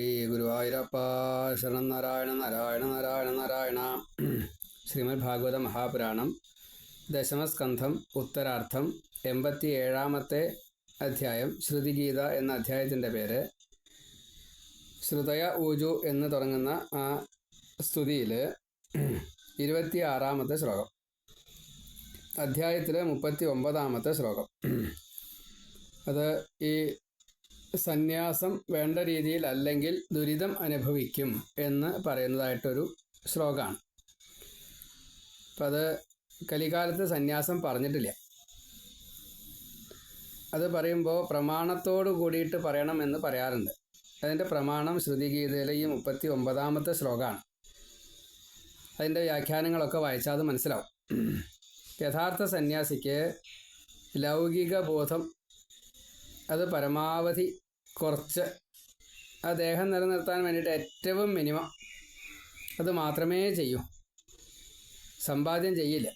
ഈ ഗുരുവായൂരപ്പ ശരണം നാരായണ നാരായണ നാരായണ നാരായണ. ശ്രീമദ് ഭാഗവത മഹാപുരാണം. ദശമസ്കന്ധം ഉത്തരാർത്ഥം എൺപത്തി ഏഴാമത്തെ അധ്യായം ശ്രുതിഗീത എന്ന അധ്യായത്തിന്റെ പേര്. ശ്രുതയ ഊജു എന്ന് തുടങ്ങുന്ന ആ സ്തുതിയിൽ ഇരുപത്തി ആറാമത്തെ ശ്ലോകം. അധ്യായത്തിലെ മുപ്പത്തി ഒമ്പതാമത്തെ ശ്ലോകം. അത് ഈ സന്യാസം വേണ്ട രീതിയിൽ അല്ലെങ്കിൽ ദുരിതം അനുഭവിക്കും എന്ന് പറയുന്നതായിട്ടൊരു ശ്ലോകമാണ് അപ്പം അത് കലികാലത്ത് സന്യാസം പറഞ്ഞിട്ടില്ല. അത് പറയുമ്പോൾ പ്രമാണത്തോട് കൂടിയിട്ട് പറയണം എന്ന് പറയാറുണ്ട്. അതിന്റെ പ്രമാണം ശ്രുതിഗീതയിലെ ഈ മുപ്പത്തി ഒമ്പതാമത്തെ ശ്ലോകമാണ് അതിന്റെ വ്യാഖ്യാനങ്ങളൊക്കെ വായിച്ചാൽ അത് മനസ്സിലാവും. യഥാർത്ഥ സന്യാസിക്ക് ലൗകിക ബോധം അത് പരമാവധി കുറച്ച് ആ ദേഹം നിലനിർത്താൻ വേണ്ടിയിട്ട് ഏറ്റവും മിനിമം അത് മാത്രമേ ചെയ്യൂ. സമ്പാദ്യം ചെയ്യില്ല.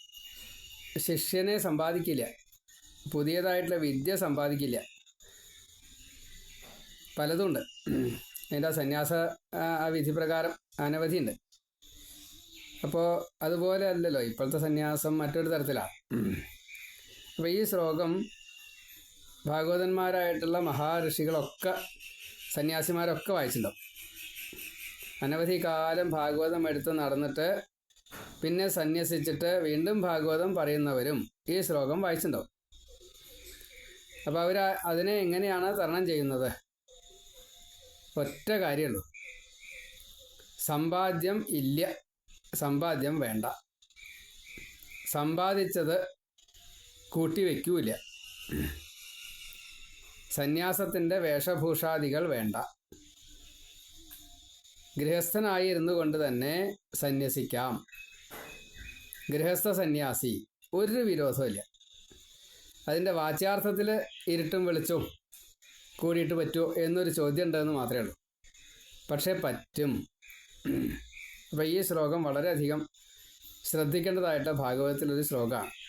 ശിഷ്യനെ സമ്പാദിക്കില്ല. പുതിയതായിട്ടുള്ള വിദ്യ സമ്പാദിക്കില്ല. പലതുണ്ട്. അതിന്റെ ആ സന്യാസ ആ വിധിപ്രകാരം അനവധിയുണ്ട്. അപ്പോൾ അതുപോലെ അല്ലല്ലോ ഇപ്പോഴത്തെ സന്യാസം മറ്റൊരു തരത്തിലാണ് അപ്പോൾ ഈ ശ്ലോകം ഭാഗവതന്മാരായിട്ടുള്ള മഹാഋഷികളൊക്കെ സന്യാസിമാരൊക്കെ വായിച്ചിട്ടുണ്ടാവും. അനവധി കാലം ഭാഗവതം എടുത്ത് നടന്നിട്ട് പിന്നെ സന്യസിച്ചിട്ട് വീണ്ടും ഭാഗവതം പറയുന്നവരും ഈ ശ്ലോകം വായിച്ചിട്ടുണ്ടാവും. അപ്പോൾ അവർ അതിനെ എങ്ങനെയാണ് തരണം ചെയ്യുന്നത്? ഒറ്റ കാര്യമുള്ളൂ. സമ്പാദ്യം ഇല്ല സമ്പാദ്യം വേണ്ട. സമ്പാദിച്ചത് കൂട്ടിവെക്കൂല സന്യാസത്തിന്റെ വേഷഭൂഷാദികൾ വേണ്ട. ഗൃഹസ്ഥനായി ഇരുന്നു കൊണ്ട് തന്നെ സന്യസിക്കാം. ഗൃഹസ്ഥ സന്യാസി ഒരു വിരോധമില്ല അതിന്റെ വാച്യാർത്ഥത്തിൽ ഇരുട്ടും വെളിച്ചവും കൂടിയിട്ട് പറ്റുമോ എന്നൊരു ചോദ്യം ഉണ്ടെന്ന് മാത്രമേ ഉള്ളൂ. പക്ഷേ പറ്റും. അപ്പം ഈ ശ്ലോകം വളരെയധികം ശ്രദ്ധിക്കേണ്ടതായിട്ട് ഭാഗവതത്തിലൊരു ശ്ലോകമാണ്.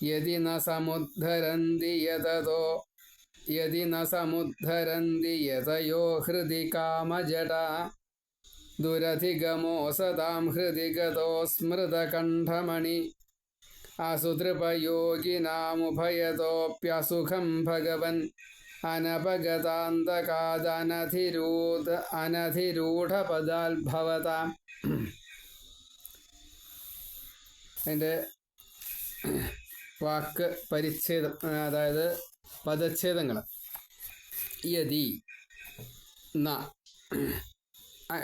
യതി ന സമുദ്ധരന്തി യതതോ യതി ന സമുദ്ധരന്തി യതയോ ഹൃദി കാമജട ദുരധിഗമോ സദാം ഹൃദി ഗതോ സ്മൃതകണ്ഠമണി അസുതൃപയോഗിനാമുഭയതോപ്യസുഖം ഭഗവൻ അനപഗതാന്തകാദനധിരൂത അനധിരൂഢപദാൽഭവതാം അതിന്റെ വാക്ക് പരിച്ഛേദം അതായത് പദച്ഛേദങ്ങൾ യതി ന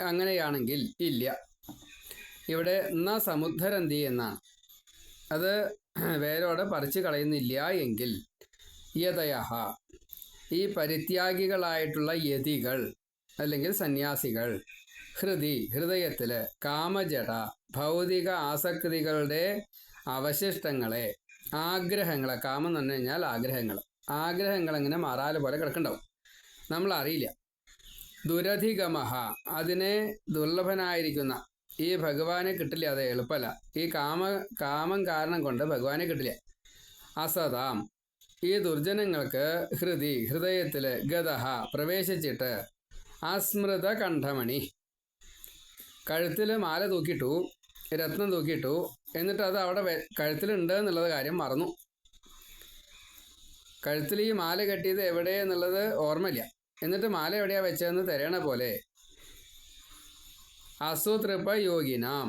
അങ്ങനെയാണെങ്കിൽ ഇല്ല. ഇവിടെ ന സമുദ്ധരന്തി എന്നാണ്. അത് വേരോടെ പറിച്ചു കളയുന്നില്ല എങ്കിൽ യതയഹ ഈ പരിത്യാഗികളായിട്ടുള്ള യതികൾ അല്ലെങ്കിൽ സന്യാസികൾ ഹൃദി ഹൃദയത്തിൽ കാമജട ഭൗതിക ആസക്തികളുടെ അവശിഷ്ടങ്ങളെ ആഗ്രഹങ്ങളെ കാമം എന്ന് പറഞ്ഞു കഴിഞ്ഞാൽ ആഗ്രഹങ്ങൾ ആഗ്രഹങ്ങൾ ഇങ്ങനെ മാറാല പോലെ കിടക്കണ്ടാവും നമ്മൾ അറിയില്ല ദുരധിഗമഹ അതിനെ ദുർലഭനായിരിക്കുന്ന ഈ ഭഗവാനെ കിട്ടില്ല അത് എളുപ്പമല്ല. ഈ കാമ കാമം കാരണം കൊണ്ട് ഭഗവാനെ കിട്ടില്ല. അസതാം. ഈ ദുർജനങ്ങൾക്ക് ഹൃദി ഹൃദയത്തിൽ ഗതഹ പ്രവേശിച്ചിട്ട് അസ്മൃത കണ്ഠമണി കഴുത്തിൽ മാല തൂക്കിയിട്ടു രത്നം തൂക്കിയിട്ടു എന്നിട്ട് അത് അവിടെ കഴുത്തിലുണ്ട് എന്നുള്ളത് കാര്യം മറന്നു. കഴുത്തിൽ ഈ മാല കെട്ടിയത് എവിടെ എന്നുള്ളത് ഓർമ്മയില്ല. എന്നിട്ട് മാല എവിടെയാ വെച്ചതെന്ന് തിരയണ പോലെ. അസുതൃപ യോഗിനാം.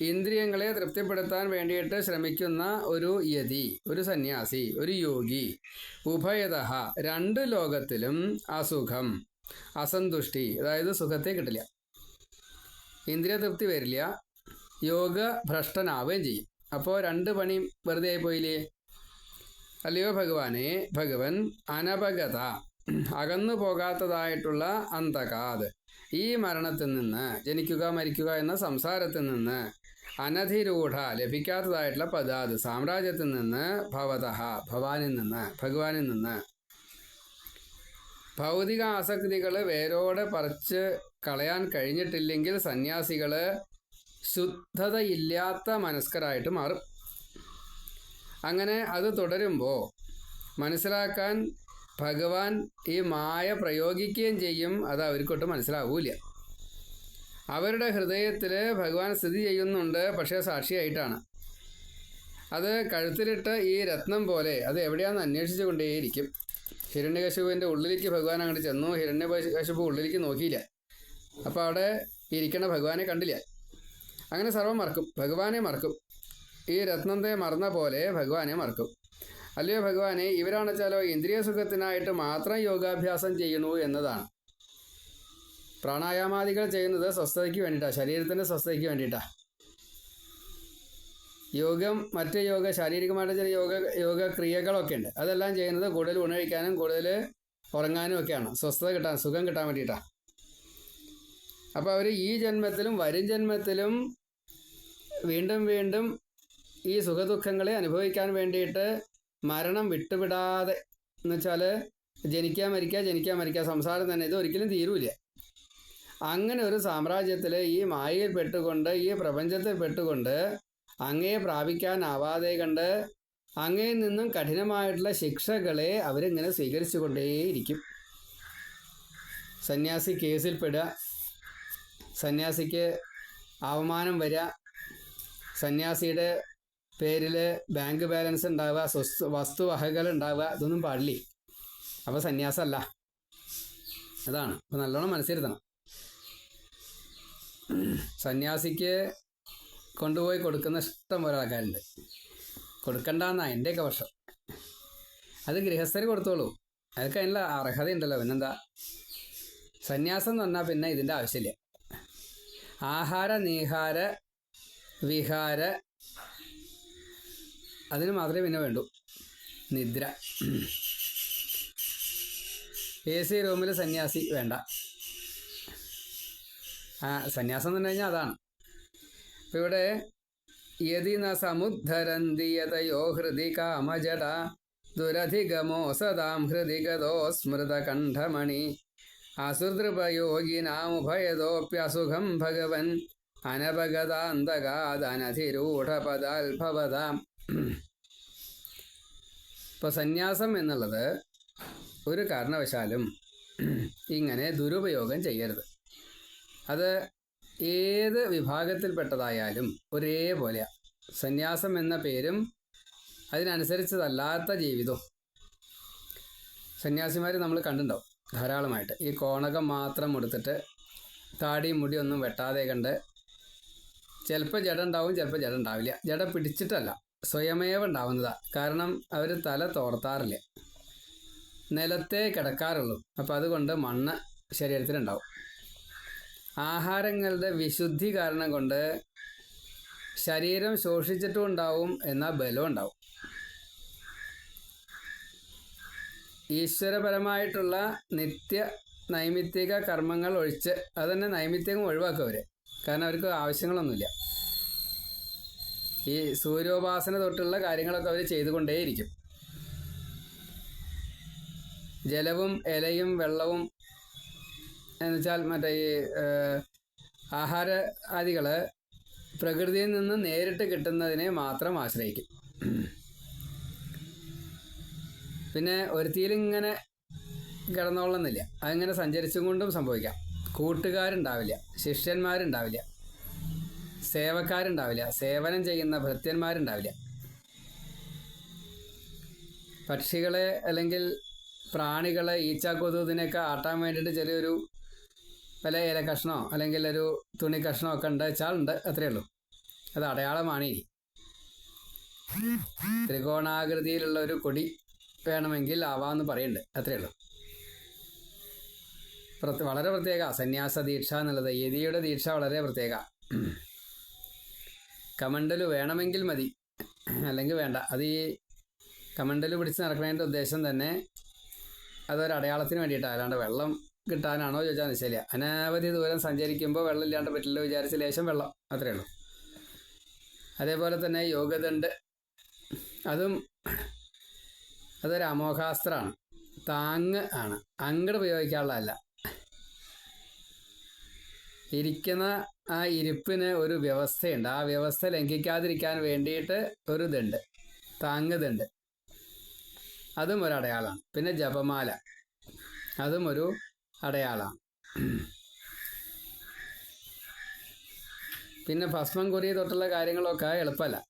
ഇന്ദ്രിയങ്ങളെ തൃപ്തിപ്പെടുത്താൻ വേണ്ടിയിട്ട് ശ്രമിക്കുന്ന ഒരു യതി ഒരു സന്യാസി ഒരു യോഗി. ഉഭയത രണ്ട് ലോകത്തിലും അസുഖം അസന്തുഷ്ടി അതായത് സുഖത്തെ കിട്ടില്ല. ഇന്ദ്രിയ തൃപ്തി വരില്ല യോഗ ഭ്രഷ്ടനാവുകയും ചെയ്യും. അപ്പോൾ രണ്ട് പണി വെറുതെ ആയിപ്പോയില്ലേ? അല്ലയോ ഭഗവാനെ ഭഗവൻ അനപഗത അകന്നു പോകാത്തതായിട്ടുള്ള അന്തകാത് ഈ മരണത്തിൽ നിന്ന് ജനിക്കുക മരിക്കുക എന്ന സംസാരത്തിൽ നിന്ന് അനധിരൂഢ ലഭിക്കാത്തതായിട്ടുള്ള പദാത് സാമ്രാജ്യത്തിൽ നിന്ന് ഭവത ഭവാനിൽ നിന്ന് ഭഗവാനിൽ നിന്ന് ഭൗതിക ആസക്തികൾ വേരോടെ പറിച്ച് കളയാൻ കഴിഞ്ഞിട്ടില്ലെങ്കിൽ സന്യാസികൾ ശുദ്ധതയില്ലാത്ത മനസ്കരായിട്ട് മാറും. അങ്ങനെ അത് തുടരുമ്പോൾ മനസ്സിലാക്കാൻ ഭഗവാൻ ഈ മായ പ്രയോഗിക്കുകയും ചെയ്യും. അത് അവർക്കൊട്ട് മനസ്സിലാവൂല അവരുടെ ഹൃദയത്തിൽ ഭഗവാൻ സ്ഥിതി ചെയ്യുന്നുണ്ട് പക്ഷേ സാക്ഷിയായിട്ടാണ്. അത് കഴുത്തിലിട്ട് ഈ രത്നം പോലെ അത് എവിടെയാണെന്ന് അന്വേഷിച്ചു കൊണ്ടേയിരിക്കും. ഹിരണ്യകശുവിന്റെ ഉള്ളിലേക്ക് ഭഗവാൻ അങ്ങോട്ട് ചെന്നു. ഹിരണ്യകശുപു ഉള്ളിലേക്ക് നോക്കിയില്ല. അപ്പോൾ അവിടെ ഇരിക്കണ ഭഗവാനെ കണ്ടില്ല. അങ്ങനെ സർവം മറക്കും. ഭഗവാനെ മറക്കും. ഈ രത്നത്തെ മറന്ന പോലെ ഭഗവാനെ മറക്കും. അല്ലയോ ഭഗവാനെ ഇവരാണെച്ചാലോ ഇന്ദ്രിയ സുഖത്തിനായിട്ട് മാത്രം യോഗാഭ്യാസം ചെയ്യുന്നു എന്നതാണ്. പ്രാണായാമാദികൾ ചെയ്യുന്നത് സ്വസ്ഥതയ്ക്ക് വേണ്ടിയിട്ടാണ് ശരീരത്തിന്റെ സ്വസ്ഥതയ്ക്ക് വേണ്ടിയിട്ടാണ് യോഗം മറ്റ് യോഗ ശാരീരികമായിട്ട് ചില യോഗ യോഗ ക്രിയകളൊക്കെ ഉണ്ട്. അതെല്ലാം ചെയ്യുന്നത് കൂടുതൽ ഉണഴിക്കാനും കൂടുതൽ ഉറങ്ങാനും ഒക്കെയാണ്. സ്വസ്ഥത കിട്ടാൻ സുഖം കിട്ടാൻ വേണ്ടിയിട്ടാണ് അപ്പോൾ അവർ ഈ ജന്മത്തിലും വരും ജന്മത്തിലും വീണ്ടും വീണ്ടും ഈ സുഖദുഃഖങ്ങളെ അനുഭവിക്കാൻ വേണ്ടിയിട്ട് മരണം വിട്ടുവിടാതെ എന്ന് വെച്ചാൽ ജനിക്കാൻ മരിക്കുക ജനിക്കാൻ മരിക്കുക സംസാരം തന്നെ ഇത് ഒരിക്കലും തീരൂല അങ്ങനെ ഒരു സാമ്രാജ്യത്തിൽ ഈ മായയിൽ പെട്ടുകൊണ്ട് ഈ പ്രപഞ്ചത്തിൽ പെട്ടുകൊണ്ട് അങ്ങയെ പ്രാപിക്കാനാവാതെ കണ്ട് അങ്ങയിൽ നിന്നും കഠിനമായിട്ടുള്ള ശിക്ഷകളെ അവരിങ്ങനെ സ്വീകരിച്ചു കൊണ്ടേയിരിക്കും സന്യാസി കേസിൽപ്പെടുക സന്യാസിക്ക് അവമാനം വരിക സന്യാസിയുടെ പേരിൽ ബാങ്ക് ബാലൻസ് ഉണ്ടാവുക സ്വസ് വസ്തുവകകൾ ഉണ്ടാവുക ഇതൊന്നും പാടില്ലേ. അപ്പോൾ സന്യാസമല്ല അതാണ്. അപ്പോൾ നല്ലോണം മനസ്സിരുത്തണം. സന്യാസിക്ക് കൊണ്ടുപോയി കൊടുക്കുന്ന ഇഷ്ടം പോലെ ആൾക്കാരുണ്ട്. കൊടുക്കണ്ടെന്നാ എന്റെയൊക്കെ വർഷം. അത് ഗൃഹസ്ഥര് കൊടുത്തോളൂ. അതൊക്കെ അതിനുള്ള അർഹതയുണ്ടല്ലോ. പിന്നെന്താ? സന്യാസം എന്ന് പറഞ്ഞാൽ പിന്നെ ഇതിന്റെ ആവശ്യമില്ല. ആഹാര നീഹാര വിഹാര. അതിന് മാത്രമേ പിന്നെ വേണ്ടൂ. നിദ്ര. എ സി റൂമിൽ സന്യാസി വേണ്ട. ആ സന്യാസം എന്ന് പറഞ്ഞു കഴിഞ്ഞാൽ അതാണ്. അപ്പം ഇവിടെ യതി ന സമുദ്ധരന്തിയതയോ ഹൃദി കാമജട. ദുരധിഗമോ സദാം ഹൃദി ഗതോ സ്മൃതകണ്ഠമണി അസുദൃപയോഗിനാമുഭയതോപ്യസുഖം ഭഗവൻ. അനപഗതാന്തകാദനധിരൂഢപദാൽഭവതാം ഇപ്പോൾ സന്യാസം എന്നുള്ളത് ഒരു കാരണവശാലും ഇങ്ങനെ ദുരുപയോഗം ചെയ്യരുത്. അത് ഏത് വിഭാഗത്തിൽപ്പെട്ടതായാലും ഒരേപോലെ സന്യാസം എന്ന പേരും അതിനനുസരിച്ചതല്ലാത്ത ജീവിതവും സന്യാസിമാർ നമ്മൾ കണ്ടിട്ടുണ്ടാവും ധാരാളമായിട്ട്. ഈ കോണകം മാത്രം എടുത്തിട്ട് താടിയും മുടിയൊന്നും വെട്ടാതെ കണ്ട് ചിലപ്പോൾ ജഡ ഉണ്ടാവും ചിലപ്പോൾ ജഡ ഉണ്ടാവില്ല. ജഡ പിടിച്ചിട്ടല്ല സ്വയമേവ ഉണ്ടാവുന്നതാണ് കാരണം അവർ തല തോർത്താറില്ല? നിലത്തെ കിടക്കാറുള്ളൂ. അപ്പോൾ അതുകൊണ്ട് മണ്ണ് ശരീരത്തിലുണ്ടാവും. ആഹാരങ്ങളുടെ വിശുദ്ധി കാരണം കൊണ്ട് ശരീരം ശോഷിച്ചിട്ടും ഉണ്ടാവും എന്നാൽ ബലം ഉണ്ടാവും. ഈശ്വരപരമായിട്ടുള്ള നിത്യ നൈമിത്തിക കർമ്മങ്ങൾ ഒഴിച്ച് അതന്നെ നൈമിത്തികം ഒഴിവാക്കുക അവർ കാരണം അവർക്ക് ആവശ്യങ്ങളൊന്നുമില്ല. ഈ സൂര്യോപാസന തൊട്ടുള്ള കാര്യങ്ങളൊക്കെ അവർ ചെയ്തുകൊണ്ടേയിരിക്കും. ജലവും ഇലയും വെള്ളവും എന്നുവെച്ചാൽ മറ്റേ ഈ ആഹാര ആദികൾ പ്രകൃതിയിൽ നിന്ന് നേരിട്ട് കിട്ടുന്നതിനെ മാത്രം ആശ്രയിക്കും. പിന്നെ ഒരുത്തിയിലിങ്ങനെ കിടന്നോളുന്നില്ല അതിങ്ങനെ സഞ്ചരിച്ചും കൊണ്ടും സംഭവിക്കാം. കൂട്ടുകാരുണ്ടാവില്ല ശിഷ്യന്മാരുണ്ടാവില്ല സേവക്കാരുണ്ടാവില്ല സേവനം ചെയ്യുന്ന ഭൃത്യന്മാരുണ്ടാവില്ല. പക്ഷികളെ അല്ലെങ്കിൽ പ്രാണികളെ ഈച്ച കൊതുകിനൊക്കെ ആട്ടാൻ വേണ്ടിയിട്ട് ചെറിയൊരു വല്ല ഇല കഷ്ണോ അല്ലെങ്കിൽ ഒരു തുണി കഷ്ണോ ഒക്കെ ഉണ്ട് വെച്ചാലുണ്ട് അത്രയേ ഉള്ളൂ. അത് അടയാളമാണ് ഇനി. ത്രികോണാകൃതിയിലുള്ള ഒരു കൊടി വേണമെങ്കിൽ ആവാന്ന് പറയുന്നുണ്ട് അത്രയേ ഉള്ളൂ. വളരെ പ്രത്യേക. സന്യാസ ദീക്ഷ എന്നുള്ളത് യതിയുടെ ദീക്ഷ വളരെ പ്രത്യേക. കമണ്ടൽ വേണമെങ്കിൽ മതി. അല്ലെങ്കിൽ വേണ്ട. അത് ഈ കമണ്ടൽ പിടിച്ച് നടക്കുന്നതിന്റെ ഉദ്ദേശം തന്നെ അതൊരടയാളത്തിന് വേണ്ടിയിട്ടാണ് അല്ലാണ്ട് വെള്ളം കിട്ടാനാണോ ചോദിച്ചാൽ നിശ്ചയില്ല. അനവധി ദൂരം സഞ്ചരിക്കുമ്പോൾ വെള്ളം ഇല്ലാണ്ട് പറ്റില്ല. വിചാരിച്ച ലേശം വെള്ളം. അത്രയേ ഉള്ളൂ. അതേപോലെ തന്നെ യോഗദണ്ഡ്. അതും അതൊരു അമോഘാസ്ത്രമാണ് താങ് ആണ്. അങ്ങട് ഉപയോഗിക്കാനുള്ളതല്ല. ഇരിക്കുന്ന ആ ഇരിപ്പിന് ഒരു വ്യവസ്ഥയുണ്ട്. ആ വ്യവസ്ഥ ലംഘിക്കാതിരിക്കാൻ വേണ്ടിയിട്ട് ഒരു ഇതുണ്ട് താങ്ങുതുണ്ട്. അതും ഒരു അടയാളമാണ് പിന്നെ ജപമാല. അതും ഒരു അടയാളമാണ്. പിന്നെ ഭസ്മം കുറി തൊട്ടുള്ള കാര്യങ്ങളൊക്കെ എളുപ്പമല്ല.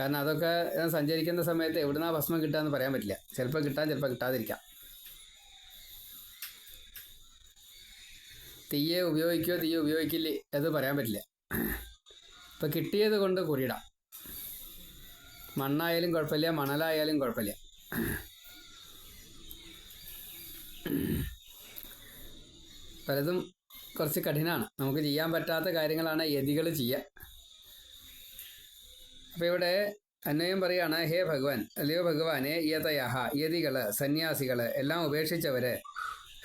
കാരണം അതൊക്കെ സഞ്ചരിക്കുന്ന സമയത്ത് എവിടുന്നാ ഭസ്മം കിട്ടാന്ന് പറയാൻ പറ്റില്ല. ചിലപ്പോൾ കിട്ടാൻ ചിലപ്പോൾ കിട്ടാതിരിക്കാം. തീയെ ഉപയോഗിക്കുകയോ തീയെ ഉപയോഗിക്കില്ലേ അത് പറയാൻ പറ്റില്ല. ഇപ്പം കിട്ടിയത് കൊണ്ട് കുറിയിടാം. മണ്ണായാലും കുഴപ്പമില്ല മണലായാലും കുഴപ്പമില്ല. പലതും കുറച്ച് കഠിനമാണ് നമുക്ക് ചെയ്യാൻ പറ്റാത്ത കാര്യങ്ങളാണ് യതികൾ ചെയ്യുക. അപ്പോൾ ഇവിടെ അന്വയം പറയാണ് ഹേ ഭഗവാൻ അല്ലയോ ഭഗവാനെ യതയഹ യതികൾ സന്യാസികൾ എല്ലാം ഉപേക്ഷിച്ചവര്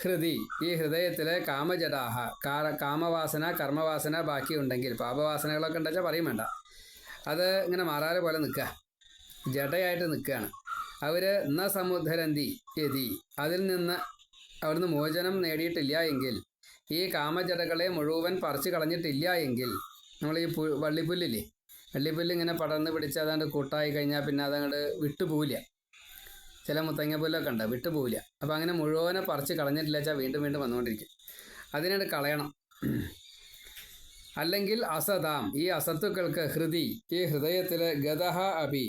ഹൃദി. ഈ ഹൃദയത്തിലെ കാമജടാഹ കാര കാമവാസന കർമ്മവാസന ബാക്കിയുണ്ടെങ്കിൽ പാപവാസനകളൊക്കെ ഉണ്ടെച്ചാൽ പറയും വേണ്ട. അത് ഇങ്ങനെ മാറാതെ പോലെ നിൽക്കുക. ജടയായിട്ട് നിൽക്കുകയാണ്. അവർ ന സമുദ്ധരന്തി എതി അതിൽ നിന്ന് അവിടുന്ന് മോചനം നേടിയിട്ടില്ല എങ്കിൽ ഈ കാമജടകളെ മുഴുവൻ പറിച്ചു കളഞ്ഞിട്ടില്ല എങ്കിൽ നമ്മൾ ഈ വള്ളിപ്പുല്ലില്ലേ? വള്ളിപ്പുല്ല് ഇങ്ങനെ പടർന്ന് പിടിച്ച് അതാണ്ട് കൂട്ടായി കഴിഞ്ഞാൽ പിന്നെ അതങ്ങോട്ട് വിട്ടുപോവില്ല. ചില മുത്തങ്ങ പുല്ലൊക്കെ ഉണ്ട് വിട്ടുപോവില്ല അപ്പോൾ അങ്ങനെ മുഴുവനെ പറിച്ച് കളഞ്ഞിട്ടില്ല വെച്ചാൽ വീണ്ടും വീണ്ടും വന്നുകൊണ്ടിരിക്കും. അതിനായിട്ട് കളയണം. അല്ലെങ്കിൽ അസതാം ഈ അസത്തുക്കൾക്ക് ഹൃദി ഈ ഹൃദയത്തിൽ ഗതഹ അഭി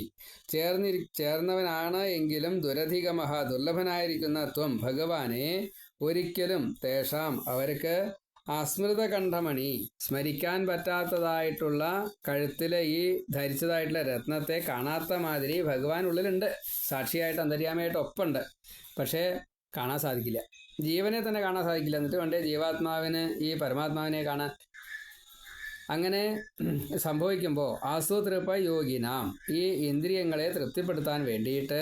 ചേർന്നി ചേർന്നവനാണ് എങ്കിലും ദുരധികമഹ ദുർലഭനായിരിക്കുന്ന ത്വം ഭഗവാനെ ഒരിക്കലും തേഷാം അവർക്ക് അസ്മൃത കണ്ഠമണി സ്മരിക്കാൻ പറ്റാത്തതായിട്ടുള്ള കഴുത്തിലെ ഈ ധരിച്ചതായിട്ടുള്ള രത്നത്തെ കാണാത്ത മാതിരി ഭഗവാൻ ഉള്ളിലുണ്ട്. സാക്ഷിയായിട്ട് അന്തര്യാമയായിട്ട് ഒപ്പുണ്ട്. പക്ഷേ കാണാൻ സാധിക്കില്ല. ജീവനെ തന്നെ കാണാൻ സാധിക്കില്ല. എന്നിട്ട് വേണ്ടേ ജീവാത്മാവിന് ഈ പരമാത്മാവിനെ കാണാൻ. അങ്ങനെ സംഭവിക്കുമ്പോൾ ആസൂത്രിപ്പ യോഗിനാം. ഈ ഇന്ദ്രിയങ്ങളെ തൃപ്തിപ്പെടുത്താൻ വേണ്ടിയിട്ട്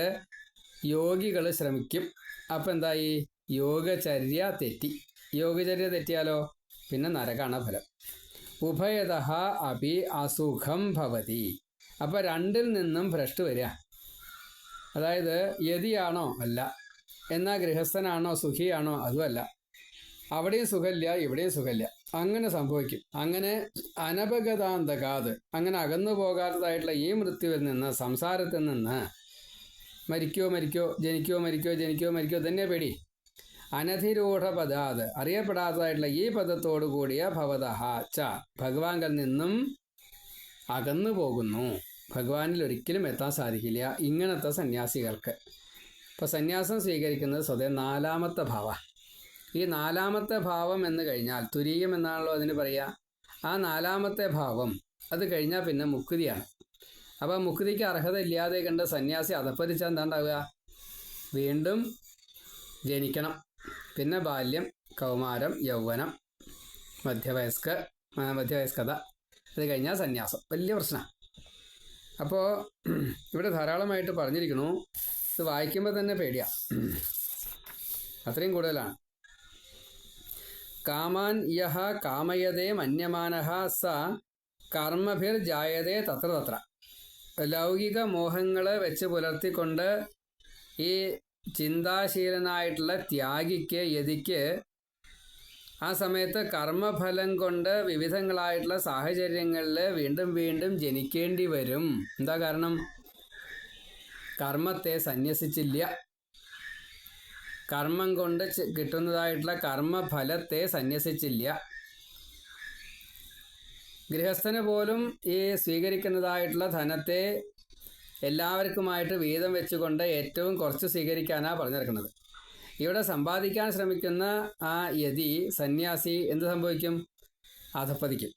യോഗികൾ ശ്രമിക്കും. അപ്പം എന്തായി യോഗചര്യ തെറ്റി. യോഗചര്യ തെറ്റിയാലോ? പിന്നെ നരകാണ് ഫലം. ഉഭയത അപി അസുഖം ഭവതി. അപ്പം രണ്ടിൽ നിന്നും ഭ്രഷ്ട് വരിക. അതായത് യതിയാണോ അല്ല എന്നാൽ ഗൃഹസ്ഥനാണോ സുഖിയാണോ അതുമല്ല. അവിടെയും സുഖമില്ല ഇവിടെയും സുഖമില്ല. അങ്ങനെ സംഭവിക്കും. അങ്ങനെ അനപഗതാന്തകാത് അങ്ങനെ അകന്നു പോകാത്തതായിട്ടുള്ള ഈ മൃത്യുവിൽ നിന്ന് സംസാരത്തിൽ നിന്ന് മരിക്കോ മരിക്കോ ജനിക്കോ മരിക്കോ ജനിക്കോ മരിക്കോ തന്നെ പേടി. അനധിരൂഢ പദാത് അറിയപ്പെടാത്തതായിട്ടുള്ള ഈ പദത്തോടു കൂടിയ ഭവതഹ ച ഭഗവാങ്കൽ നിന്നും അകന്നു പോകുന്നു. ഭഗവാനിൽ ഒരിക്കലും എത്താൻ സാധിക്കില്ല ഇങ്ങനത്തെ സന്യാസികൾക്ക്. ഇപ്പോൾ സന്യാസം സ്വീകരിക്കുന്നത് സ്വതേ നാലാമത്തെ ഭാവ. ഈ നാലാമത്തെ ഭാവം എന്ന് കഴിഞ്ഞാൽ തുരീയം എന്നാണല്ലോ അതിന് പറയുക ആ നാലാമത്തെ ഭാവം അത് കഴിഞ്ഞാൽ പിന്നെ മുക്തിയാണ്. അപ്പോൾ മുക്തിക്ക് അർഹത ഇല്ലാതെ കണ്ട് സന്യാസി അതപ്പതിച്ചാൽ എന്താണ്ടാവുക? വീണ്ടും ജനിക്കണം. പിന്നെ ബാല്യം കൗമാരം യൗവനം മധ്യവയസ്ക മധ്യവയസ്കത അത് കഴിഞ്ഞാൽ സന്യാസം. വലിയ പ്രശ്നമാണ് അപ്പോൾ ഇവിടെ ധാരാളമായിട്ട് പറഞ്ഞിരിക്കണു ഇത് വായിക്കുമ്പോൾ തന്നെ പേടിയാ. അത്രയും കൂടുതലാണ്. കാമാൻ യഹ കാമയതേ മന്യമാനഹ സ കർമ്മഭിർ ജായതേ തത്ര തത്ര. ലൗകിക മോഹങ്ങളെ വെച്ച് പുലർത്തിക്കൊണ്ട് ഈ ചിന്താശീലനായിട്ടുള്ള ത്യാഗിക്ക് യതിക്ക് ആ സമയത്ത് കർമ്മഫലം കൊണ്ട് വിവിധങ്ങളായിട്ടുള്ള സാഹചര്യങ്ങളിൽ വീണ്ടും വീണ്ടും ജനിക്കേണ്ടി വരും. എന്താ കാരണം? കർമ്മത്തെ സന്യസിച്ചില്ല. കർമ്മം കൊണ്ട് കിട്ടുന്നതായിട്ടുള്ള കർമ്മഫലത്തെ സന്യസിച്ചില്ല. ഗൃഹസ്ഥന് പോലും ഈ സ്വീകരിക്കുന്നതായിട്ടുള്ള ധനത്തെ എല്ലാവർക്കുമായിട്ട് വീതം വെച്ചുകൊണ്ട് ഏറ്റവും കുറച്ച് സ്വീകരിക്കാനാണ് പറഞ്ഞിരിക്കുന്നത് ഇവിടെ സമ്പാദിക്കാൻ ശ്രമിക്കുന്ന ആ യതി സന്യാസി എന്ത് സംഭവിക്കും? അധപ്പതിക്കും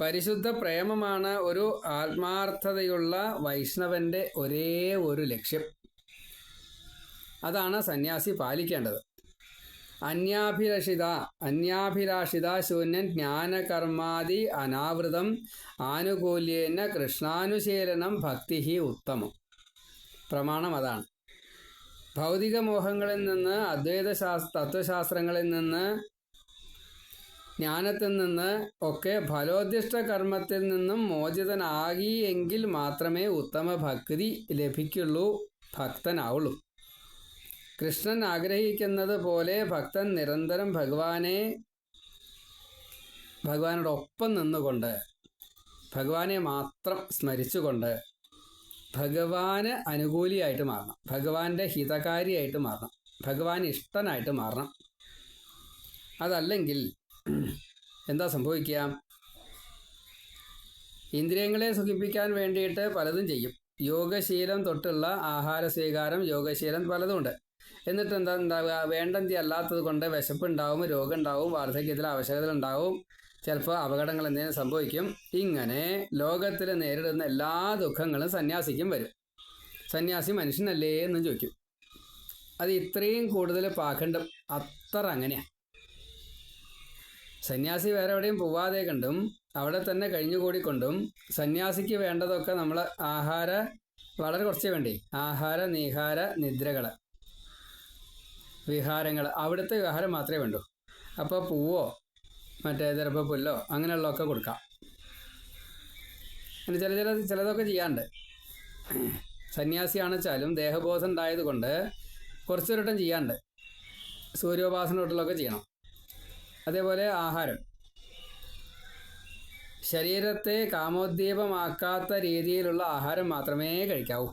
പരിശുദ്ധ പ്രേമമാണ് ഒരു ആത്മാർത്ഥതയുള്ള വൈഷ്ണവന്റെ ഒരേ ഒരു ലക്ഷ്യം. അതാണ് സന്യാസി പാലിക്കേണ്ടത്. അന്യാഭിരഷിത അന്യാഭിലാഷിത ശൂന്യൻ ജ്ഞാനകർമാദി അനാവൃതം ആനുകൂല്യേന കൃഷ്ണാനുശീലനം ഭക്തി ഉത്തമം. പ്രമാണം അതാണ്. ഭൗതിക മോഹങ്ങളിൽ നിന്ന് അദ്വൈത ശാസ് തത്വശാസ്ത്രങ്ങളിൽ നിന്ന് ജ്ഞാനത്തിൽ നിന്ന് ഒക്കെ ഫലോദ്ദിഷ്ട കർമ്മത്തിൽ നിന്നും മോചിതനാകി എങ്കിൽ മാത്രമേ ഉത്തമ ഭക്തി ലഭിക്കുള്ളൂ ഭക്തനാവുള്ളൂ. കൃഷ്ണൻ ആഗ്രഹിക്കുന്നത് പോലെ ഭക്തൻ നിരന്തരം ഭഗവാനെ ഭഗവാനോടൊപ്പം നിന്നുകൊണ്ട് ഭഗവാനെ മാത്രം സ്മരിച്ചുകൊണ്ട് ഭഗവാന് അനുകൂലിയായിട്ട് മാറണം. ഭഗവാന്റെ ഹിതകാരിയായിട്ട് മാറണം. ഭഗവാൻ ഇഷ്ടനായിട്ട് മാറണം. അതല്ലെങ്കിൽ എന്താ സംഭവിക്കുക? ഇന്ദ്രിയങ്ങളെ സുഖിപ്പിക്കാൻ വേണ്ടിയിട്ട് പലതും ചെയ്യും. യോഗശീലം തൊട്ടുള്ള ആഹാര സ്വീകാരം യോഗശീലം പലതുമുണ്ട് എന്നിട്ട് എന്താ ഉണ്ടാവുക? വേണ്ടന്തി അല്ലാത്തത് കൊണ്ട് രോഗം ഉണ്ടാവും വാർദ്ധക്യത്തിൽ ആവശ്യകത ഉണ്ടാവും ചിലപ്പോൾ അപകടങ്ങൾ എന്തെങ്കിലും സംഭവിക്കും. ഇങ്ങനെ ലോകത്തിൽ നേരിടുന്ന എല്ലാ ദുഃഖങ്ങളും സന്യാസിക്കും വരും. സന്യാസി മനുഷ്യനല്ലേ എന്ന് ചോദിക്കും. അത് ഇത്രയും കൂടുതൽ പാകണ്ടും അത്ര അങ്ങനെയാണ് സന്യാസി വേറെ എവിടെയും പോവാതെ കണ്ടും അവിടെ തന്നെ കഴിഞ്ഞുകൂടിക്കൊണ്ടും സന്യാസിക്ക് വേണ്ടതൊക്കെ നമ്മൾ ആഹാര വളരെ കുറച്ചേ വേണ്ടേ? ആഹാര നീഹാര നിദ്രകൾ വിഹാരങ്ങൾ. അവിടുത്തെ വിഹാരം മാത്രമേ വേണ്ടൂ. അപ്പോൾ പൂവോ മറ്റേ ചിലപ്പോൾ പുല്ലോ അങ്ങനെയുള്ളതൊക്കെ കൊടുക്കാം. പിന്നെ ചില ചില ചിലതൊക്കെ ചെയ്യാണ്ട്. സന്യാസിയാണെച്ചാലും ദേഹബോധം ഉണ്ടായത് കൊണ്ട് കുറച്ചൊരിട്ടം ചെയ്യാണ്ട് സൂര്യോപാസന തൊട്ടിലൊക്കെ ചെയ്യണം. അതേപോലെ ആഹാരം. ശരീരത്തെ കാമോദ്ദീപമാക്കാത്ത രീതിയിലുള്ള ആഹാരം മാത്രമേ കഴിക്കാവൂ.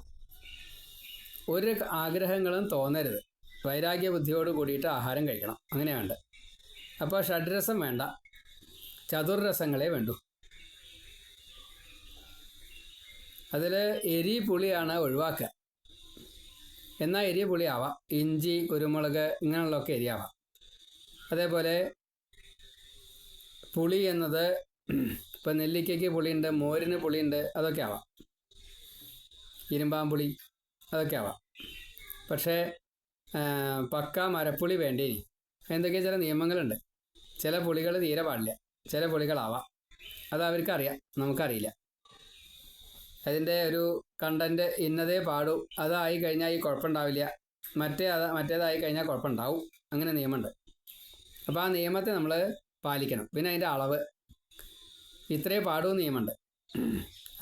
ഒരു ആഗ്രഹങ്ങളും തോന്നരുത്. വൈരാഗ്യ ബുദ്ധിയോട് കൂടിയിട്ട് ആഹാരം കഴിക്കണം. അങ്ങനെ വേണ്ട അപ്പോൾ ഷഡ്രസം വേണ്ട. ചതുർരസങ്ങളെ വേണ്ടു. അതിൽ എരി പുളിയാണ് ഒഴിവാക്കുക. എന്നാൽ എരി പുളിയാവാം ഇഞ്ചി കുരുമുളക് ഇങ്ങനെയുള്ളതൊക്കെ എരിയാവാം. അതേപോലെ പുളി എന്നത് ഇപ്പം നെല്ലിക്കയ്ക്ക് പുളിയുണ്ട് മോരിന് പുളിയുണ്ട് അതൊക്കെ ആവാം. ഇരുമ്പാമ്പുളി അതൊക്കെ ആവാം. പക്ഷേ പക്ക മരപ്പുളി വേണ്ടി. എന്തൊക്കെ ചില നിയമങ്ങളുണ്ട്. ചില പുളികൾ തീരെ പാടില്ല. ചില പുളികളാവാം. അത് അവർക്കറിയാം. നമുക്കറിയില്ല. അതിന്റെ ഒരു കണ്ടന്റ് ഇന്നതേ പാടൂ. അതായി കഴിഞ്ഞാൽ ഈ കുഴപ്പമുണ്ടാവില്ല. മറ്റേ അത് മറ്റേതായി കഴിഞ്ഞാൽ കുഴപ്പമുണ്ടാവും. അങ്ങനെ നിയമമുണ്ട്. അപ്പോൾ ആ നിയമത്തെ നമ്മൾ പാലിക്കണം. പിന്നെ അതിന്റെ അളവ്. ഇത്രേ പാടൂ നിയമമുണ്ട്.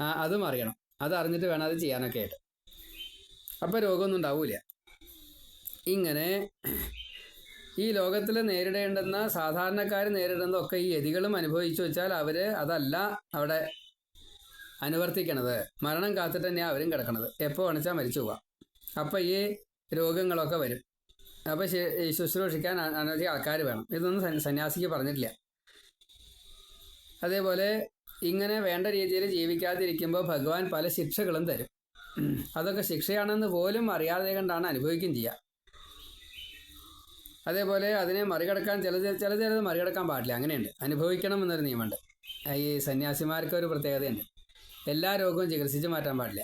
അതും അറിയണം. അത് അറിഞ്ഞിട്ട് വേണം അത് ചെയ്യാനൊക്കെ ആയിട്ട് അപ്പോൾ രോഗമൊന്നും ഉണ്ടാവില്ല. ഇങ്ങനെ ഈ ലോകത്തിൽ നേരിടേണ്ടുന്ന സാധാരണക്കാർ നേരിടുന്ന ഒക്കെ ഈ യതികളും അനുഭവിച്ചു വെച്ചാൽ അവർ അതല്ല അവിടെ അനുവർത്തിക്കണത്. മരണം കാത്തിട്ട് തന്നെയാണ് അവരും കിടക്കണത്. എപ്പോൾ വേണിച്ചാൽ മരിച്ചു പോവാം. അപ്പോൾ ഈ രോഗങ്ങളൊക്കെ വരും. അപ്പോൾ ശുശ്രൂഷിക്കാൻ അനവധി ആൾക്കാർ വേണം. ഇതൊന്നും സന്യാസിക്ക് പറഞ്ഞിട്ടില്ല. അതേപോലെ ഇങ്ങനെ വേണ്ട രീതിയിൽ ജീവിക്കാതിരിക്കുമ്പോൾ ഭഗവാൻ പല ശിക്ഷകളും തരും. അതൊക്കെ ശിക്ഷയാണെന്ന് പോലും അറിയാതെ കണ്ടാണ് അനുഭവിക്കുകയും ചെയ്യുക അതേപോലെ അതിനെ മറികടക്കാൻ ചില ചില ചിലത് മറികടക്കാൻ പാടില്ല. അങ്ങനെയുണ്ട്. അനുഭവിക്കണം എന്നൊരു നിയമമുണ്ട്. ഈ സന്യാസിമാർക്ക് ഒരു പ്രത്യേകതയുണ്ട്. എല്ലാ രോഗവും ചികിത്സിച്ച് മാറ്റാൻ പാടില്ല.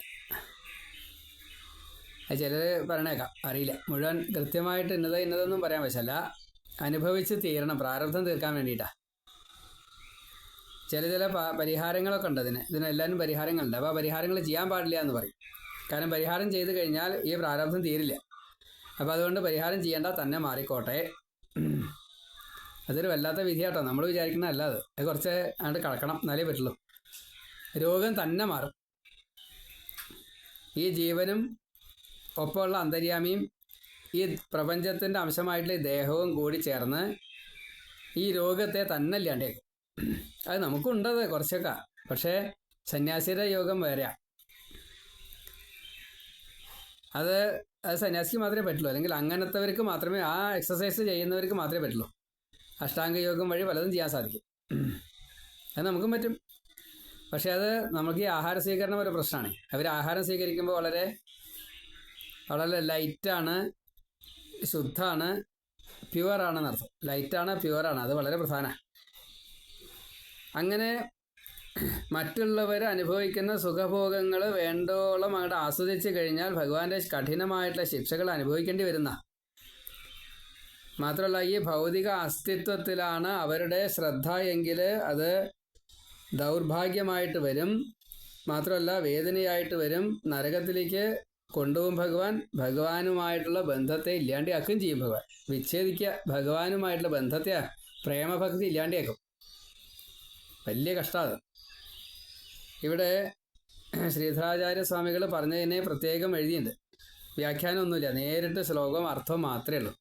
അത് ചിലർ പറഞ്ഞേക്കാം അറിയില്ല. മുഴുവൻ കൃത്യമായിട്ട് ഇന്നത് ഇന്നതൊന്നും പറയാൻ പറ്റില്ല അനുഭവിച്ച് തീരണം. പ്രാരബ്ധം തീർക്കാൻ വേണ്ടിയിട്ടാണ് ചില ചില പരിഹാരങ്ങളൊക്കെ ഉണ്ട് അതിന്. ഇതിനെല്ലാവരും പരിഹാരങ്ങളുണ്ട്. അപ്പോൾ ആ പരിഹാരങ്ങൾ ചെയ്യാൻ പാടില്ല എന്ന് പറയും. കാരണം പരിഹാരം ചെയ്ത് കഴിഞ്ഞാൽ ഈ പ്രാരബ്ധം തീരില്ല. അപ്പോൾ അതുകൊണ്ട് പരിഹാരം ചെയ്യേണ്ട തന്നെ മാറിക്കോട്ടെ. അതൊരു വല്ലാത്ത വിധിയാട്ടോ. നമ്മൾ വിചാരിക്കുന്നതല്ല അത് അത് കുറച്ച് അങ്ങോട്ട് കളക്കണം എന്നാലേ പറ്റുള്ളൂ. രോഗം തന്നെ മാറും. ഈ ജീവനും ഒപ്പമുള്ള അന്തര്യാമിയും ഈ പ്രപഞ്ചത്തിന്റെ അംശമായിട്ടുള്ള ഈ ദേഹവും കൂടി ചേർന്ന് ഈ രോഗത്തെ തന്നെ ഇല്ലാണ്ടേക്കും. അത് നമുക്കുണ്ടത് കുറച്ചൊക്കെ. പക്ഷേ സന്യാസിയുടെ യോഗം വേറെയാണ് അത് അത് സന്യാസിക്ക് മാത്രമേ പറ്റുള്ളൂ. അല്ലെങ്കിൽ അങ്ങനത്തെവർക്ക് മാത്രമേ ആ എക്സസൈസ് ചെയ്യുന്നവർക്ക് മാത്രമേ പറ്റുള്ളൂ. അഷ്ടാംഗയോഗം വഴി പലതും ചെയ്യാൻ സാധിക്കും. അത് നമുക്കും പറ്റും. പക്ഷേ അത് നമുക്ക് ഈ ആഹാര സ്വീകരണം ഒരു പ്രശ്നമാണ്. അവർ ആഹാരം സ്വീകരിക്കുമ്പോൾ വളരെ വളരെ ലൈറ്റാണ് ശുദ്ധമാണ് പ്യുവറാണെന്നർത്ഥം ലൈറ്റാണ് പ്യുവറാണ് അത് വളരെ പ്രധാനമാണ്. അങ്ങനെ മറ്റുള്ളവർ അനുഭവിക്കുന്ന സുഖഭോഗങ്ങൾ വേണ്ടോളം അങ്ങോട്ട് ആസ്വദിച്ചു കഴിഞ്ഞാൽ ഭഗവാന്റെ കഠിനമായിട്ടുള്ള ശിക്ഷകൾ അനുഭവിക്കേണ്ടി വരുന്ന. മാത്രമല്ല ഈ ഭൗതിക അസ്തിത്വത്തിലാണ് അവരുടെ ശ്രദ്ധ എങ്കിൽ അത് ദൗർഭാഗ്യമായിട്ട് വരും. മാത്രമല്ല വേദനയായിട്ട് വരും. നരകത്തിലേക്ക് കൊണ്ടുപോകും ഭഗവാൻ. ഭഗവാനുമായിട്ടുള്ള ബന്ധത്തെ ഇല്ലാണ്ടിയാക്കും ചെയ്യും ഭഗവാൻ. വിച്ഛേദിക്കുക ഭഗവാനുമായിട്ടുള്ള ബന്ധത്തെ പ്രേമഭക്തി ഇല്ലാണ്ടിയാക്കും വലിയ കഷ്ടമാണ് ഇവിടെ ശ്രീധരാചാര്യ സ്വാമികൾ പറഞ്ഞതിനെ പ്രത്യേകം എഴുതിയിട്ടുണ്ട്. വ്യാഖ്യാനമൊന്നുമില്ല. നേരിട്ട് ശ്ലോകം അർത്ഥം മാത്രമേ ഉള്ളൂ.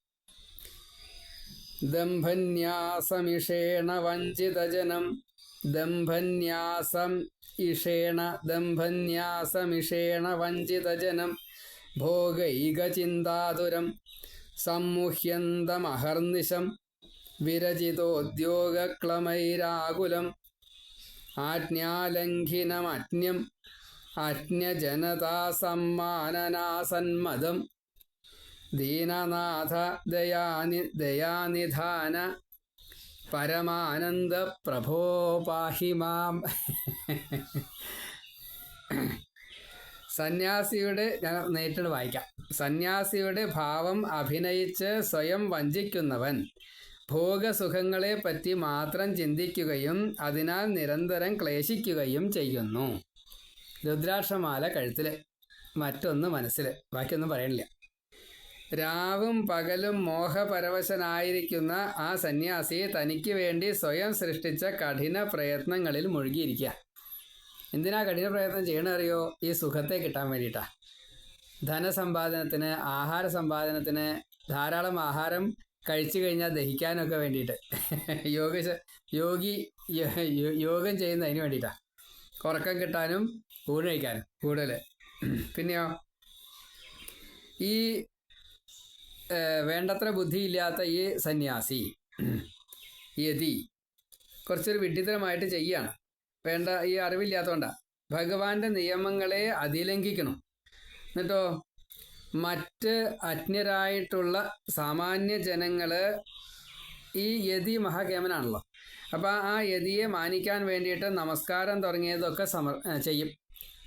ദംഭന്യാസമിഷേണ വഞ്ചിതജനം ദംഭന്യാസം ഇഷേണ ദംഭന്യാസമിഷേണ വഞ്ചിതജനം ഭോഗൈകചിന്താതുരം സമ്മുഹ്യന്തമഹർനിശം. വിരചിതോദ്യോഗക്ലമൈരാകുലം. ആജ്ഞാലംഘിനമജ്ഞം അജ്ഞജനതാസമ്മാനനാസന്മതം ദീനനാഥ ദയാനി ദയാനിധാന പരമാനന്ദ പ്രഭോ പാഹി മാം. സന്യാസിയുടെ ഞാൻ നേരിട്ട് വായിക്കാം. സന്യാസിയുടെ ഭാവം അഭിനയിച്ച് സ്വയം വഞ്ചിക്കുന്നവൻ ഭോഗസുഖങ്ങളെ പറ്റി മാത്രം ചിന്തിക്കുകയും അതിനാൽ നിരന്തരം ക്ലേശിക്കുകയും ചെയ്യുന്നു. രുദ്രാക്ഷമാല കഴുത്തിൽ മറ്റൊന്ന് മനസ്സിൽ ബാക്കിയൊന്നും പറയണില്ല. രാവും പകലും മോഹപരവശനായിരിക്കുന്ന ആ സന്യാസി തനിക്ക് വേണ്ടി സ്വയം സൃഷ്ടിച്ച കഠിന പ്രയത്നങ്ങളിൽ മുഴുകിയിരിക്കുക. എന്തിനാ കഠിന പ്രയത്നം ചെയ്യണറിയോ ഈ സുഖത്തെ കിട്ടാൻ വേണ്ടിയിട്ടാ. ധനസമ്പാദനത്തിന് ആഹാര സമ്പാദനത്തിന് ധാരാളം ആഹാരം കഴിച്ചു കഴിഞ്ഞാൽ ദഹിക്കാനൊക്കെ വേണ്ടിയിട്ട്. യോഗ യോഗി യോഗം ചെയ്യുന്നതിന് വേണ്ടിയിട്ടാണ് ഉറക്കം കിട്ടാനും ഊണ് കഴിക്കാനും കൂടുതൽ പിന്നെയോ? ഈ വേണ്ടത്ര ബുദ്ധിയില്ലാത്ത ഈ സന്യാസി യതി കുറച്ചൊരു വിഡ്ഢിത്തരമായിട്ട് ചെയ്യാണ്. വേണ്ട ഈ അറിവില്ലാത്തതുകൊണ്ടാണ് ഭഗവാന്റെ നിയമങ്ങളെ അതിലംഘിക്കണം. എന്നിട്ടോ? മറ്റ് അജ്ഞരായിട്ടുള്ള സാമാന്യ ജനങ്ങൾ ഈ യതി മഹാകേമനാണല്ലോ അപ്പോൾ ആ യതിയെ മാനിക്കാൻ വേണ്ടിയിട്ട് നമസ്കാരം തുടങ്ങിയതൊക്കെ സമർ ചെയ്യും.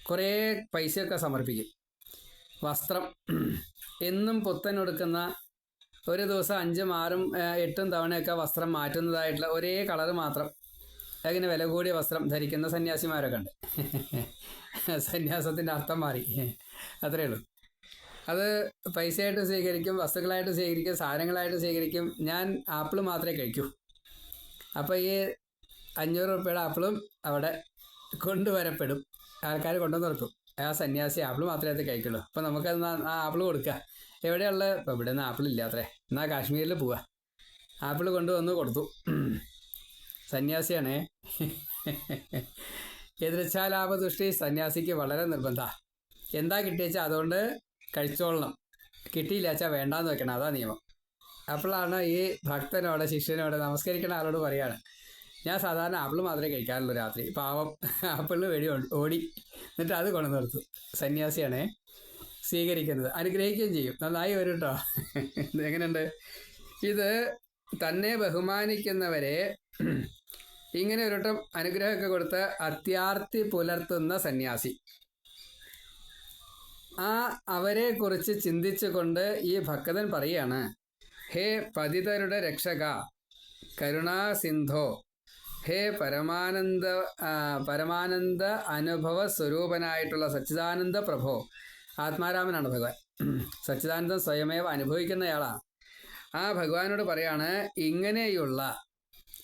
കുറേ പൈസയൊക്കെ സമർപ്പിക്കും. വസ്ത്രം. എന്നും പുത്തൻ കൊടുക്കുന്ന ഒരു ദിവസം അഞ്ചും ആറും എട്ടും തവണയൊക്കെ വസ്ത്രം മാറ്റുന്നതായിട്ടുള്ള ഒരേ കളറ് മാത്രം. അങ്ങനെ വില കൂടിയ വസ്ത്രം ധരിക്കുന്ന സന്യാസിമാരൊക്കെ ഉണ്ട്. സന്യാസത്തിന്റെ അർത്ഥം മാറി. അത്രയേ ഉള്ളൂ. അത് പൈസയായിട്ട് സ്വീകരിക്കും വസ്തുക്കളായിട്ട് സ്വീകരിക്കും സാധനങ്ങളായിട്ട് സ്വീകരിക്കും. ഞാൻ ആപ്പിൾ മാത്രമേ കഴിക്കൂ. അപ്പോൾ ഈ അഞ്ഞൂറ് റുപ്യയുടെ ആപ്പിളും അവിടെ കൊണ്ടുവരപ്പെടും. ആൾക്കാർ കൊണ്ടുവന്ന് നിർത്തും ആ സന്യാസി ആപ്പിൾ മാത്രമേ അത് കഴിക്കുള്ളൂ. അപ്പോൾ നമുക്കത് ആ ആപ്പിൾ കൊടുക്കുക എവിടെയുള്ള ഇപ്പോൾ ഇവിടെ നിന്ന് ആപ്പിൾ ഇല്ലാത്രേ. എന്നാൽ കാശ്മീരിൽ പോവാ. ആപ്പിൾ കൊണ്ടുവന്ന് കൊടുത്തു. സന്യാസിയാണേ. എതിർച്ചാലാപദൃഷ്ടി സന്യാസിക്ക് വളരെ നിർബന്ധ. എന്താ കിട്ടിയച്ചാൽ അതുകൊണ്ട് കഴിച്ചോളണം. കിട്ടിയില്ല വെച്ചാൽ വേണ്ടാന്ന് വെക്കണം. അതാ നിയമം. അപ്പോഴാണ് ഈ ഭക്തനോട് ശിഷ്യനോട് നമസ്കരിക്കുന്ന ആളോട് പറയാണ്. ഞാൻ സാധാരണ ആപ്പിൾ മാത്രമേ കഴിക്കാറുള്ളൂ രാത്രി. പാവം ആപ്പിളിന് ഓടി- ഓടി. എന്നിട്ട് അത് കൊണ്ടു നിർത്തു സന്യാസിയാണേ സ്വീകരിക്കുന്നത്. അനുഗ്രഹിക്കുകയും ചെയ്യും. നന്നായി വരും കേട്ടോ എങ്ങനെയുണ്ട്? ഇത് തന്നെ ബഹുമാനിക്കുന്നവരെ ഇങ്ങനെ ഒരുട്ടം അനുഗ്രഹമൊക്കെ കൊടുത്ത് അത്യാർത്തി പുലർത്തുന്ന സന്യാസി. ആ അവരെ കുറിച്ച് ചിന്തിച്ചുകൊണ്ട് ഈ ഭക്തൻ പറയാണ് ഹേ പതിതരുടെ രക്ഷക കരുണാസിന്ധോ ഹേ പരമാനന്ദ പരമാനന്ദ അനുഭവ സ്വരൂപനായിട്ടുള്ള സച്ചിദാനന്ദ പ്രഭോ. ആത്മാരാമനാണ് ഭഗവാൻ. സച്ചിദാനന്ദം സ്വയമേവ അനുഭവിക്കുന്നയാളാണ്. ആ ഭഗവാനോട് പറയാണ് ഇങ്ങനെയുള്ള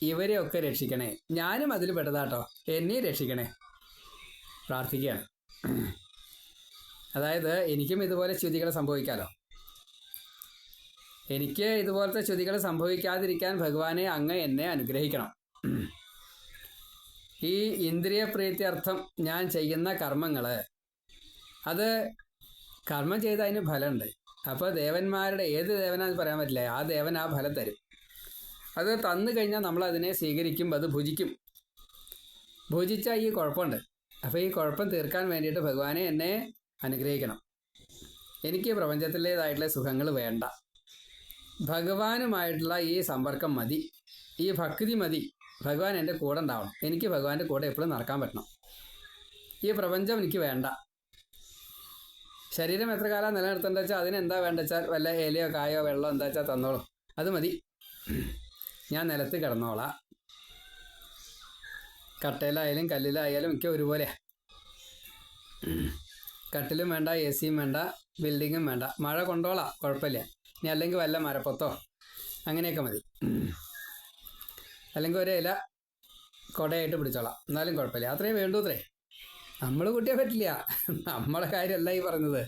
ഇവരെയൊക്കെ രക്ഷിക്കണേ. ഞാനും അതിൽ പെട്ടതാട്ടോ. എന്നെയും രക്ഷിക്കണേ. പ്രാർത്ഥിക്കുകയാണ്. അതായത് എനിക്കും ഇതുപോലെ ച്യുതികൾ സംഭവിക്കാലോ? എനിക്ക് ഇതുപോലത്തെ ച്യുതികൾ സംഭവിക്കാതിരിക്കാൻ ഭഗവാനെ അങ്ങ് എന്നെ അനുഗ്രഹിക്കണം. ഈ ഇന്ദ്രിയ പ്രീത്യർത്ഥം ഞാൻ ചെയ്യുന്ന കർമ്മങ്ങൾ അത് കർമ്മം ചെയ്ത് അതിന് ഫലമുണ്ട്. അപ്പോൾ ദേവന്മാരുടെ ഏത് ദേവനാന്ന് പറയാൻ പറ്റില്ല ആ ദേവൻ ആ ഫലം തരും. അത് തന്നു കഴിഞ്ഞാൽ നമ്മൾ അതിനെ സ്വീകരിക്കും അത് ഭുജിക്കും. ഭുജിച്ചാൽ ഈ കുഴപ്പമുണ്ട്. അപ്പോൾ ഈ കുഴപ്പം തീർക്കാൻ വേണ്ടിയിട്ട് ഭഗവാനെ എന്നെ അനുഗ്രഹിക്കണം. എനിക്ക് പ്രപഞ്ചത്തിലേതായിട്ടുള്ള സുഖങ്ങൾ വേണ്ട. ഭഗവാനുമായിട്ടുള്ള ഈ സമ്പർക്കം മതി. ഈ ഭക്തി മതി. ഭഗവാൻ എന്റെ കൂടെ ഉണ്ടാവണം. എനിക്ക് ഭഗവാന്റെ കൂടെ എപ്പോഴും നടക്കാൻ പറ്റണം. ഈ പ്രപഞ്ചം എനിക്ക് വേണ്ട. ശരീരം എത്ര കാലം നിലനിർത്തേണ്ട വെച്ചാൽ അതിനെന്താ വേണ്ട വെച്ചാൽ വല്ല ഇലയോ കായോ വെള്ളമോ എന്താ വെച്ചാൽ തന്നോളൂ. അത് മതി. ഞാൻ നിലത്ത് കിടന്നോളാം. കട്ടയിലായാലും കല്ലിലായാലും ഒക്കെ ഒരുപോലെ കട്ടിലും വേണ്ട എ സിയും വേണ്ട ബിൽഡിങ്ങും വേണ്ട. മഴ കൊണ്ടോളാം കുഴപ്പമില്ല. ഇനി അല്ലെങ്കിൽ വല്ല മരപ്പൊത്തോ. അങ്ങനെയൊക്കെ മതി. അല്ലെങ്കിൽ ഒരു ഇല കൊടയായിട്ട് പിടിച്ചോളാം. എന്നാലും കുഴപ്പമില്ല. അത്രയും വേണ്ടൂ അത്രേ. നമ്മൾ കൂട്ടിയാൽ പറ്റില്ല. നമ്മളെ കാര്യമല്ല ഈ പറഞ്ഞത്.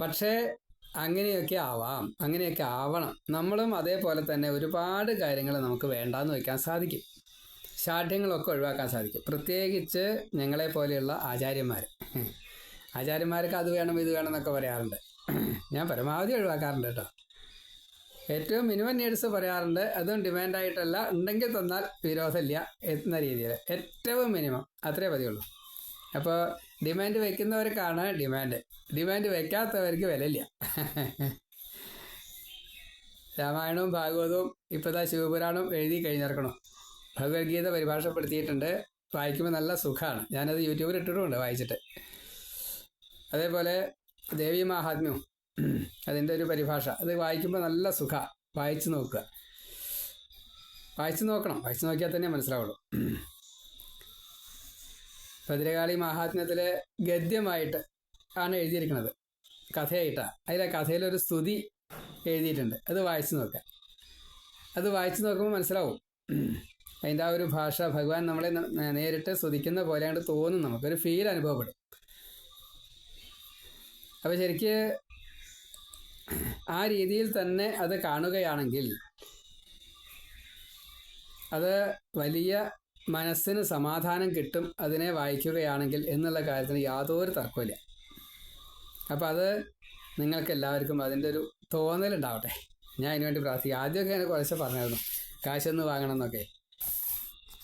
പക്ഷേ അങ്ങനെയൊക്കെ ആവാം. അങ്ങനെയൊക്കെ ആവണം. നമ്മളും അതേപോലെ തന്നെ ഒരുപാട് കാര്യങ്ങൾ നമുക്ക് വേണ്ടാന്ന് വയ്ക്കാൻ സാധിക്കും. ശാഠ്യങ്ങളൊക്കെ ഒഴിവാക്കാൻ സാധിക്കും. പ്രത്യേകിച്ച് ഞങ്ങളെ പോലെയുള്ള ആചാര്യന്മാർ ആചാര്യന്മാർക്ക് അത് വേണം ഇത് വേണം എന്നൊക്കെ പറയാറുണ്ട്. ഞാൻ പരമാവധി ഒഴിവാക്കാറുണ്ട് കേട്ടോ. ഏറ്റവും മിനിമം നീഡ്സ് പറയാറുണ്ട് അതും ഡിമാൻഡായിട്ടല്ല ഉണ്ടെങ്കിൽ തന്നാൽ വിരോധമില്ല എന്ന രീതിയിൽ. ഏറ്റവും മിനിമം അത്രേ പതിയുള്ളൂ അപ്പോൾ ഡിമാൻഡ് വയ്ക്കുന്നവർക്കാണ് ഡിമാൻഡ് ഡിമാൻഡ് വയ്ക്കാത്തവർക്ക് വിലയില്ല. രാമായണവും ഭാഗവതവും ഇപ്പോഴത്തെ ശിവപുരാണവും എഴുതി കഴിഞ്ഞിറക്കണം. ഭഗവത്ഗീത പരിഭാഷപ്പെടുത്തിയിട്ടുണ്ട്. വായിക്കുമ്പോൾ നല്ല സുഖമാണ് ഞാനത് യൂട്യൂബിൽ ഇട്ടിട്ടുമുണ്ട് വായിച്ചിട്ട്. അതേപോലെ ദേവി മാഹാത്മ്യവും അതിന്റെ ഒരു പരിഭാഷ. അത് വായിക്കുമ്പോൾ നല്ല സുഖ. വായിച്ചു നോക്കുക. വായിച്ചു നോക്കണം. വായിച്ചു നോക്കിയാൽ തന്നെ മനസ്സിലാവുള്ളൂ. ഭദ്രകാളി മഹാത്മ്യത്തിലെ ഗദ്യമായിട്ട് ആണ് എഴുതിയിരിക്കുന്നത്. കഥയായിട്ടാണ്. അതിലെ കഥയിലൊരു സ്തുതി എഴുതിയിട്ടുണ്ട്. അത് വായിച്ചു നോക്കുക. അത് വായിച്ചു നോക്കുമ്പോൾ മനസ്സിലാവും. അതിന്റെ ആ ഒരു ഭാഷ ഭഗവാൻ നമ്മളെ നേരിട്ട് സ്തുതിക്കുന്ന പോലെയാണ്ട് തോന്നും. നമുക്കൊരു ഫീൽ അനുഭവപ്പെടും. അപ്പോൾ ശരിക്ക് ആ രീതിയിൽ തന്നെ അത് കാണുകയാണെങ്കിൽ അത് വലിയ മനസ്സിന് സമാധാനം കിട്ടും അതിനെ വായിക്കുകയാണെങ്കിൽ എന്നുള്ള കാര്യത്തിന് യാതൊരു തർക്കമില്ല അപ്പോൾ അത് നിങ്ങൾക്ക് എല്ലാവർക്കും അതിന്റെ ഒരു തോന്നലുണ്ടാവട്ടെ. ഞാൻ അതിനുവേണ്ടി പ്രാർത്ഥിക്കും. ആദ്യമൊക്കെ ഞാൻ കുറച്ച് പറഞ്ഞായിരുന്നു. കാശൊന്ന് വാങ്ങണം എന്നൊക്കെ.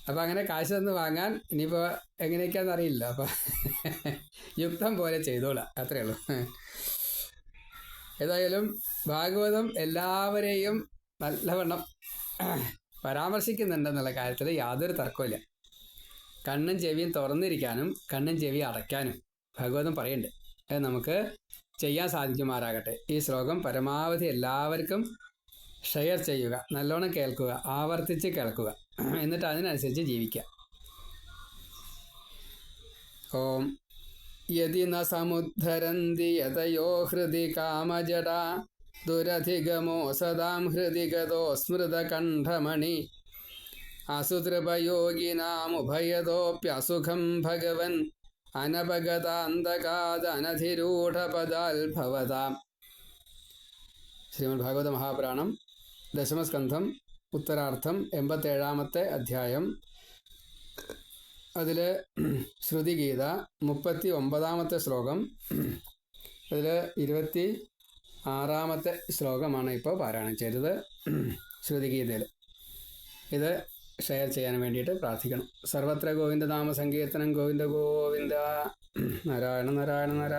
അപ്പോൾ അങ്ങനെ കാശ് തന്ന് വാങ്ങാൻ ഇനിയിപ്പോൾ എങ്ങനെയൊക്കെയാണെന്ന് അറിയില്ല. അപ്പോൾ യുക്തം പോലെ ചെയ്തോളാം. അത്രയേ ഉള്ളൂ. ഏതായാലും ഭാഗവതം എല്ലാവരെയും നല്ലവണ്ണം പരാമർശിക്കുന്നുണ്ടെന്നുള്ള കാര്യത്തിൽ യാതൊരു തർക്കമില്ല കണ്ണും ചെവിയും തുറന്നിരിക്കാനും കണ്ണും ചെവി അടയ്ക്കാനും ഭഗവതം പറയുന്നുണ്ട്. അത് നമുക്ക് ചെയ്യാൻ സാധിക്കുമാറാകട്ടെ. ഈ ശ്ലോകം പരമാവധി എല്ലാവർക്കും ഷെയർ ചെയ്യുക നല്ലോണം കേൾക്കുക ആവർത്തിച്ച് കേൾക്കുക. എന്നിട്ട് അതിനനുസരിച്ച് ജീവിക്കുക ഓം. യതി ന സമുദ്ധരന്തി യതയോ ഹൃദി കാമജട. ദുരധിഗമോ സദാം ഹൃദി ഗതോ സ്മൃതകണ്ഠമണി. അസുതൃപയോഗിനാമുഭയതോപ്യസുഖം ഭഗവൻ. അനപഗതാന്തകാദനധിരൂഢപദാൽഭവതാം ശ്രീമദ് ഭാഗവത മഹാപുരാണം ദശമസ്കന്ധം ഉത്തരാർത്ഥം എൺപത്തേഴാമത്തെ അധ്യായം. അതിൽ ശ്രുതിഗീത മുപ്പത്തി ഒമ്പതാമത്തെ ശ്ലോകം. അതിൽ ഇരുപത്തി ആറാമത്തെ ശ്ലോകമാണ് ഇപ്പോൾ പാരായണം ചെയ്തത് ശ്രുതിഗീതയിൽ. ഇത് ഷെയർ ചെയ്യാൻ വേണ്ടിയിട്ട് പ്രാർത്ഥിക്കണം. സർവത്ര ഗോവിന്ദ നാമ സങ്കീർത്തനം ഗോവിന്ദ ഗോവിന്ദ. നാരായണ നാരായണ നാരായണ.